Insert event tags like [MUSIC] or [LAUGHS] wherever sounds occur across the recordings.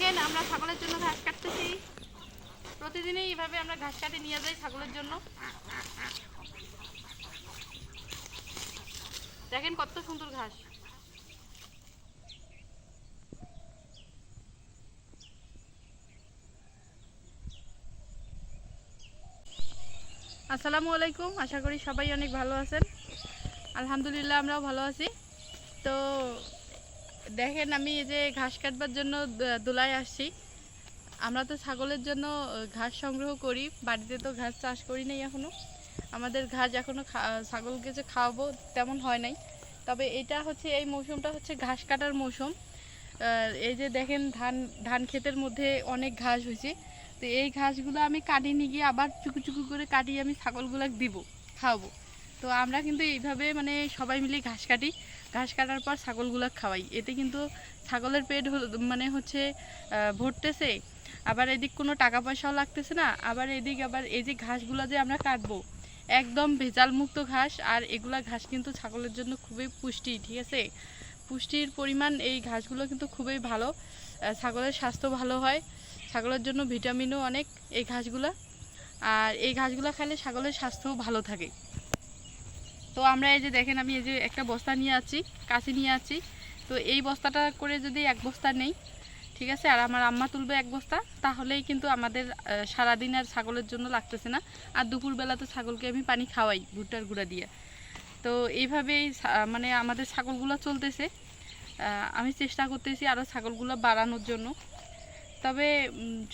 দেখেন আমরা ছাগলের জন্য ঘাস কাটতেছি প্রতিদিনই এইভাবে আমরা ঘাস কাটে নিয়ে যাই ছাগলের জন্য। দেখেন কত সুন্দর ঘাস। আসসালামু আলাইকুম, আশা করি সবাই অনেক ভালো আছেন। আলহামদুলিল্লাহ, আমরাও ভালো আছি। তো দেখেন আমি এই যে ঘাস কাটবার জন্য দোলায় আসছি। আমরা তো ছাগলের জন্য ঘাস সংগ্রহ করি। বাড়িতে তো ঘাস চাষ করি নাই এখনও। আমাদের ঘাস এখনও খা- ছাগলকে যে খাওয়াবো তেমন হয় নাই। তবে এটা হচ্ছে, এই মৌসুমটা হচ্ছে ঘাস কাটার মৌসুম। এই যে দেখেন ধান ধান ক্ষেতের মধ্যে অনেক ঘাস হয়েছে। তো এই ঘাসগুলো আমি কাটিয়ে নিয়ে গিয়ে আবার চুকু চুকু করে কাটিয়ে আমি ছাগলগুলোকে দিব, খাওয়াবো। তো আমরা কিন্তু এইভাবে মানে সবাই মিলে ঘাস কাটি। ঘাস কাটার পর ছাগলগুলো খাওয়াই। এতে কিন্তু ছাগলের পেট মানে হচ্ছে ভরতেছে। আবার এদিক কোনো টাকা পয়সাও লাগতেছে না। আবার এদিক আবার এই যে ঘাসগুলো যে আমরা কাটবো, একদম ভেজাল মুক্ত ঘাস। আর এগুলা ঘাস কিন্তু ছাগলের জন্য খুবই পুষ্টি, ঠিক আছে? পুষ্টির পরিমাণ এই ঘাসগুলো কিন্তু খুবই ভালো। ছাগলের স্বাস্থ্য ভালো হয়। ছাগলের জন্য ভিটামিনও অনেক এই ঘাসগুলো। আর এই ঘাসগুলো খেলে ছাগলের স্বাস্থ্যও ভালো থাকে। তো আমরা এই যে দেখেন, আমি এই যে একটা বস্তা নিয়ে আছি কাছে নিয়ে আছি। তো এই বস্তাটা করে যদি এক বস্তা নেই, ঠিক আছে, আর আমার আম্মা তুলবে এক বস্তা, তাহলেই কিন্তু আমাদের সারাদিন আর ছাগলের জন্য লাগতেছে না। আর দুপুরবেলা তো ছাগলকে আমি পানি খাওয়াই ভুট্টার গুঁড়া দিয়ে। তো এইভাবেই মানে আমাদের ছাগলগুলো চলতেছে। আমি চেষ্টা করতেছি আরও ছাগলগুলো বাড়ানোর জন্য। তবে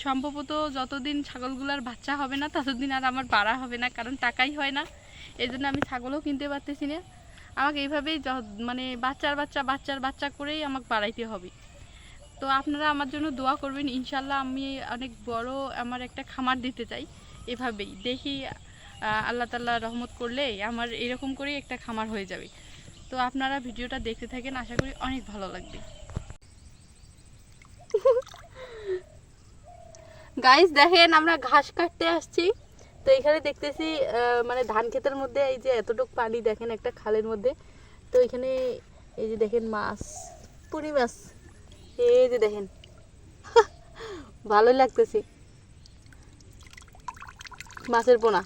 সম্ভবত যতদিন ছাগলগুলোর বাচ্চা হবে না, ততদিন আর আমার বাড়া হবে না, কারণ টাকাই হয় না। এই জন্য আমি ছাগলও কিনতে পারতেছি না। আমাকে এইভাবেই মানে বাচ্চার বাচ্চা বাচ্চার বাচ্চা করেই আমাকে বাড়াইতে হবে। তো আপনারা আমার জন্য দোয়া করবেন, ইনশাল্লাহ আমি অনেক বড় আমার একটা খামার দিতে চাই এভাবেই। দেখি আল্লাহ তাল্লাহ রহমত করলে আমার এরকম করেই একটা খামার হয়ে যাবে। তো আপনারা ভিডিওটা দেখতে থাকেন, আশা করি অনেক ভালো লাগবে। [LAUGHS] গাইস দেখেন আমরা ঘাস কাটতে আসছি। তো এখানে দেখতেছি মানে ধান ক্ষেতের মধ্যে এই যে এতটুক পানি দেখেন একটা খালের মধ্যে। তো এখানে এই যে দেখেন মাছ পুরি মাছ। এই যে দেখেন। [LAUGHS] ভালোই লাগতেছে। মাছের পোনা।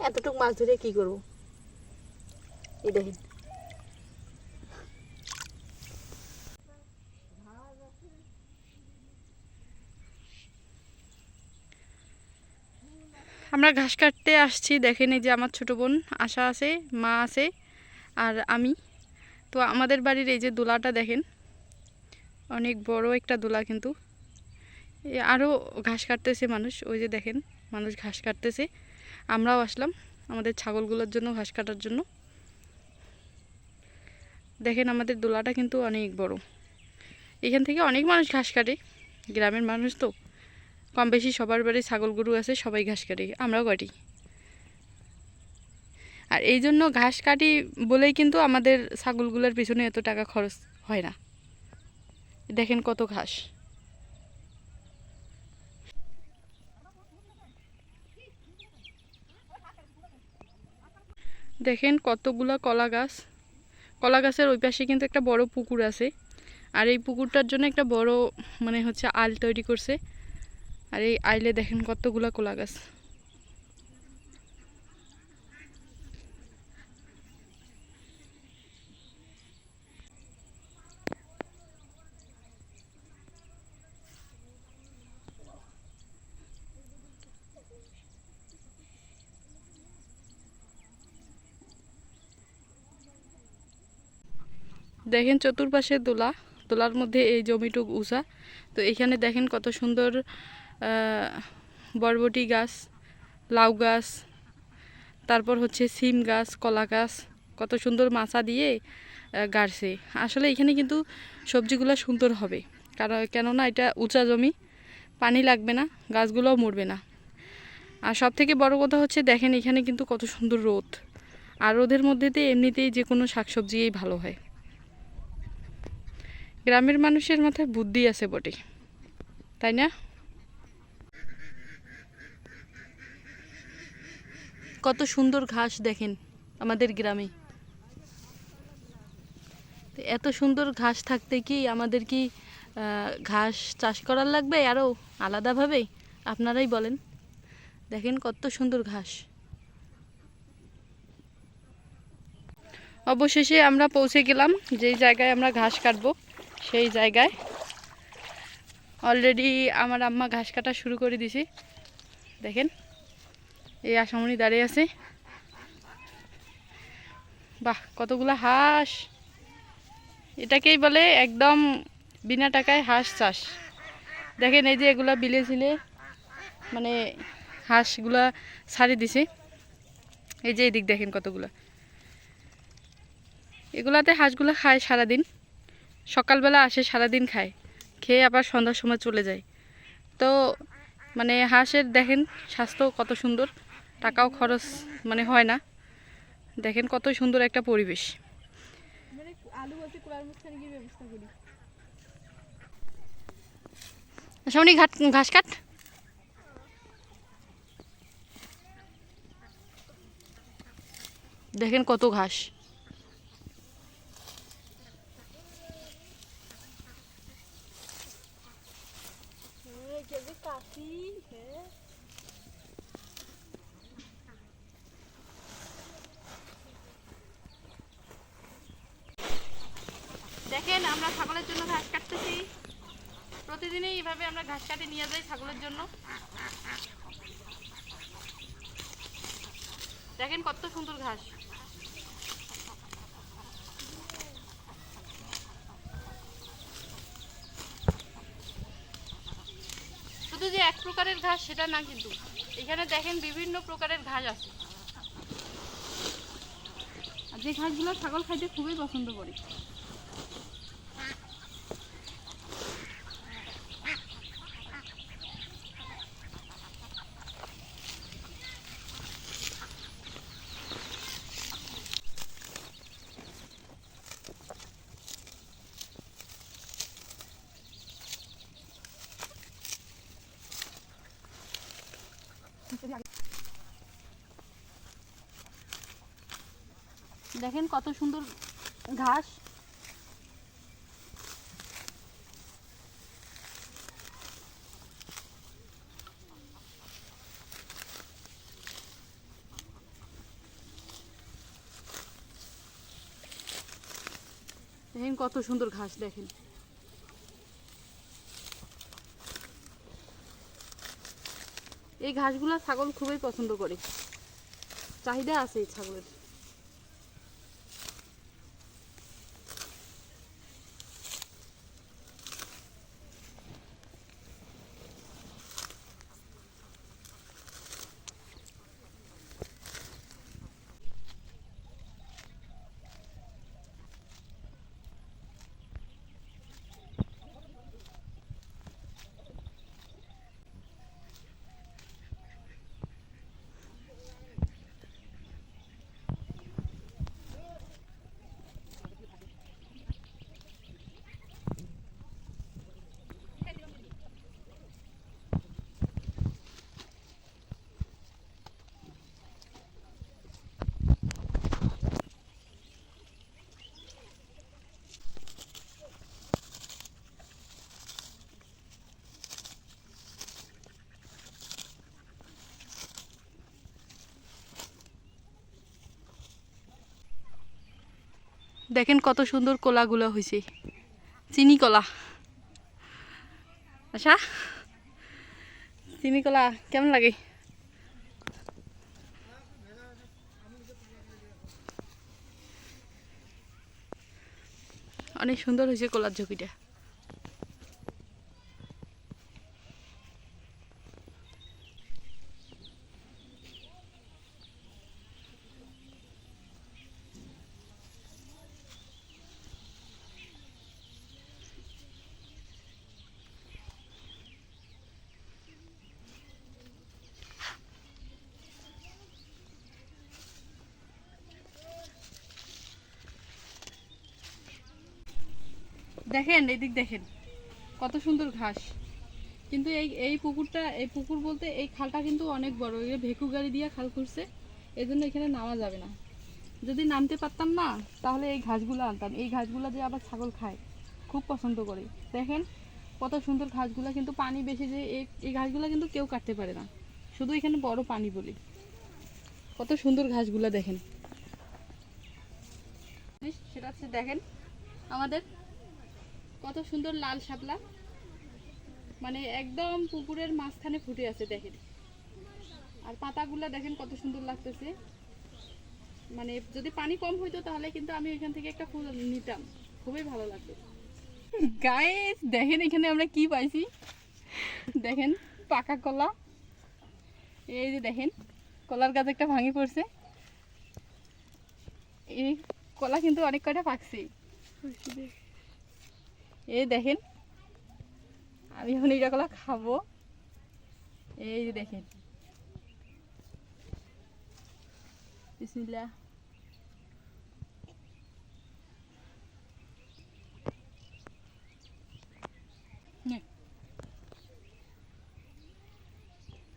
এতটুক মাছ ধরে কি করব? এই দেখেন। আমরা ঘাস কাটতে আসছি। দেখেন এই যে আমার ছোট বোন, আশা আছে, মা আছে, আর আমি। তো আমাদের বাড়ির এই যে দোলাটা দেখেন, অনেক বড় একটা দোলা কিন্তু। আরও ঘাস কাটতেছে মানুষ, ওই যে দেখেন, মানুষ ঘাস কাটতেছে। আমরাও আসলাম আমাদের ছাগলগুলোর জন্য, ঘাস কাটার জন্য। দেখেন আমাদের দোলাটা কিন্তু অনেক বড়। এখান থেকে অনেক মানুষ ঘাস কাটে, গ্রামের মানুষ তো। কম বেশি সবার বাড়ি ছাগল গরু আছে, সবাই ঘাস কাটে, আমরাও কাটি। আর এই জন্য ঘাস কাটি বলেই কিন্তু আমাদের ছাগলগুলোর পিছনে এত টাকা খরচ হয় না। দেখেন কত ঘাস। দেখেন কতগুলো কলা গাছ। কলা গাছের ওই পাশে কিন্তু একটা বড় পুকুর আছে। আর এই পুকুরটার জন্য একটা বড় মানে হচ্ছে আল তৈরি করছে। আর এই আইলে দেখেন কতগুলা কলা গাছ। দেখেন চতুর্পাশে দোলা, দোলার মধ্যে এই জমিটুক উষা তো এখানে দেখেন কত সুন্দর বরবটি গাছ, লাউ গাছ, তারপর হচ্ছে সিম গাছ, কলা গাছ, কত সুন্দর মাচা দিয়ে গাড়ছে। আসলে এখানে কিন্তু সবজিগুলো সুন্দর হবে। কারণ, কেননা এটা উঁচা জমি, পানি লাগবে না, গাছগুলোও মরবে না। আর সব থেকে বড় কথা হচ্ছে, দেখেন এখানে কিন্তু কত সুন্দর রোদ। আর রোদের মধ্যেতে এমনিতেই যে কোনো শাকসবজিই ভালো হয়। গ্রামের মানুষের মাথায় বুদ্ধি আছে বটে। তাই না? কত সুন্দর ঘাস দেখেন আমাদের গ্রামে। এত সুন্দর ঘাস থাকতে কি আমাদের কি ঘাস চাষ করার লাগবে আরও আলাদাভাবে? আপনারাই বলেন। দেখেন কত সুন্দর ঘাস। অবশেষে আমরা পৌঁছে গেলাম, যেই জায়গায় আমরা ঘাস কাটবো, সেই জায়গায়। অলরেডি আমার আম্মা ঘাস কাটা শুরু করে দিছি। দেখেন। এই আসামনি দাঁড়িয়ে আছে। বাহ, কতগুলো হাঁস। এটাকেই বলে একদম বিনা টাকায় হাঁস চাষ। দেখেন এই যে এগুলা বিলে ছিলে মানে হাঁসগুলা ছাড়ি দিছে। এই যে এদিক দেখেন কতগুলা। এগুলাতে হাঁসগুলো খায় সারাদিন। সকালবেলা আসে, সারাদিন খায়। খেয়ে আবার সন্ধ্যার সময় চলে যায়। তো মানে হাঁসের দেখেন স্বাস্থ্য কত সুন্দর। টাকাও খরচ মানে হয় না। দেখেন কত সুন্দর একটা পরিবেশ। ঘাট, ঘাস কাট। দেখেন কত ঘাস দেখেন আমরা ছাগলের জন্য ঘাস কাটতেছি। প্রতিদিনই এইভাবে আমরা ঘাস কাটে নিয়ে যাই ছাগলের জন্য। দেখেন কত সুন্দর ঘাস। শুধু যে এক প্রকারের ঘাস, সেটা না কিন্তু। এখানে দেখেন বিভিন্ন প্রকারের ঘাস আছে। আর যে ঘাসগুলো ছাগল খাইতে খুবই পছন্দ করে। দেখেন কত সুন্দর ঘাস। দেখেন কত সুন্দর ঘাস, দেখেন। এই ঘাসগুলো ছাগল খুবই পছন্দ করে। চাহিদা আছে এই ছাগলের। দেখেন কত সুন্দর কলাগুলো হয়েছে। চিনি কলা। আচ্ছা চিনি কলা কেমন লাগে? অনেক সুন্দর হয়েছে কলার ঝুঁকিটা। দেখেন এদিক দেখেন। কত সুন্দর ঘাস। কিন্তু এই এই পুকুরটা, এই পুকুর বলতে এই খালটা কিন্তু অনেক বড়। এই ভেকু গাড়ি দিয়ে খাল করছে এই জন্য এখানে নামা যাবে না। যদি নামতে পারতাম না, তাহলে এই ঘাসগুলো আনতাম। এই ঘাসগুলো যে আবার ছাগল খায়, খুব পছন্দ করে। দেখেন, কত সুন্দর ঘাসগুলো, কিন্তু পানি বেশি যে এই এই ঘাসগুলো কিন্তু কেউ কাটতে পারে না। শুধু এখানে বড় পানি বলি। কত সুন্দর ঘাসগুলো দেখেন। সেটা হচ্ছে, দেখেন, আমাদের কত সুন্দর লাল শাপলা। মানে একদম পুকুরের মাঝখানে ফুটে আছে, দেখেন। আর পাতাগুলো দেখেন কত সুন্দর লাগতেছে। মানে যদি পানি কম হইতো তাহলে কিন্তু আমি এখান থেকে একটা ফুল নিতাম। খুবই ভালো লাগতো। গায়ে দেখেন এখানে আমরা কি পাইছি? দেখেন, পাকা কলা। এই যে দেখেন, কলার গাছ একটা ভাঙি পড়ছে। এই কলা কিন্তু অনেক কয়টা পাকছে? এই দেখেন, আমি এখন এইটা কলা খাব। এই যে দেখেন।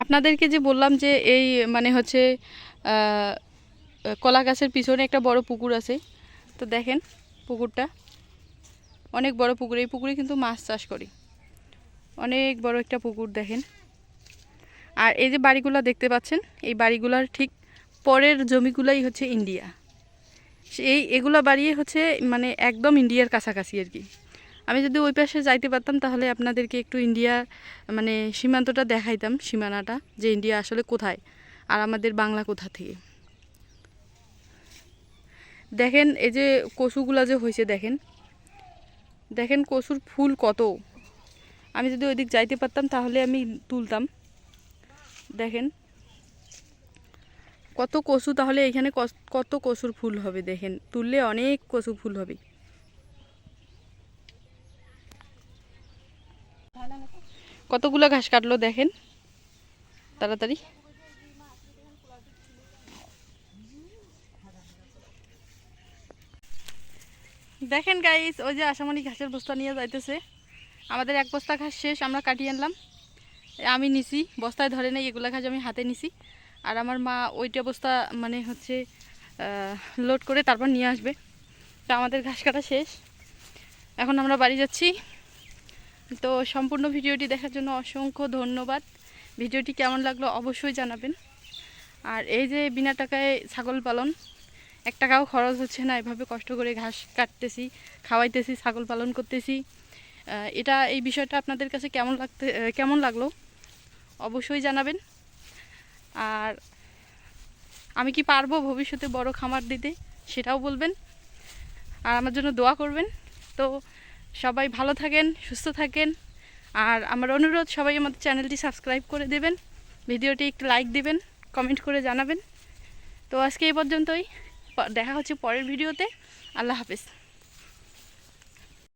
আপনাদেরকে যে বললাম যে এই মানে হচ্ছে কলা গাছের পিছনে একটা বড় পুকুর আছে। তো দেখেন পুকুরটা। অনেক বড় পুকুর, এই পুকুরে কিন্তু মাছ চাষ করি। অনেক বড় একটা পুকুর দেখেন। আর এই যে বাড়িগুলো দেখতে পাচ্ছেন, এই বাড়িগুলোর ঠিক পরের জমিগুলাই হচ্ছে ইন্ডিয়া। এই এগুলো বাড়িয়ে হচ্ছে মানে একদম ইন্ডিয়ার কাছাকাছি আর কি। আমি যদি ওই পাশে যাইতে পারতাম তাহলে আপনাদেরকে একটু ইন্ডিয়া মানে সীমান্তটা দেখাইতাম, সীমানাটা, যে ইন্ডিয়া আসলে কোথায় আর আমাদের বাংলা কোথা থেকে। দেখেন এই যে কচুগুলা যে হয়েছে দেখেন দেখেন কচুর ফুল কত। আমি যদি ওইদিক যাইতে পারতাম তাহলে আমি তুলতাম। দেখেন। কত কচু তাহলে এখানে কত কচুর ফুল হবে দেখেন। তুললে অনেক কচু ফুল হবে। কতগুলো ঘাস কাটলো দেখেন। তাড়াতাড়ি। দেখেন গাইস ওই যে আসামানি ঘাসের বস্তা নিয়ে যাইতেছে। আমাদের এক বস্তা ঘাস শেষ, আমরা কাটিয়ে আনলাম। আমি নিছি, বস্তায় ধরে নেই, এগুলো ঘাস আমি হাতে নিছি। আর আমার মা ওইটা বস্তা মানে হচ্ছে লোড করে তারপর নিয়ে আসবে। তা আমাদের ঘাস কাটা শেষ। এখন আমরা বাড়ি যাচ্ছি। তো সম্পূর্ণ ভিডিওটি দেখার জন্য অসংখ্য ধন্যবাদ। ভিডিওটি কেমন লাগল অবশ্যই জানাবেন। আর এই যে বিনা টাকায় ছাগল পালন এক টাকাও খরচ হচ্ছে না, এভাবে কষ্ট করে ঘাস কাটতেছি, খাওয়াইতেছি, ছাগল পালন করতেছি। এটা, এই বিষয়টা আপনাদের কাছে কেমন লাগতে কেমন লাগল? অবশ্যই জানাবেন। আর আমি কি পারব ভবিষ্যতে বড় খামার দিতে? সেটাও বলবেন। আর আমার জন্য দোয়া করবেন। তো সবাই ভালো থাকেন, সুস্থ থাকেন। আর আমার অনুরোধ, সবাই আমাদের চ্যানেলটি সাবস্ক্রাইব করে দেবেন। ভিডিওটি একটু লাইক দিবেন, কমেন্ট করে জানাবেন। তো আজকে এই পর্যন্তই। দেখা হচ্ছে পরের ভিডিওতে। আল্লাহ হাফেজ।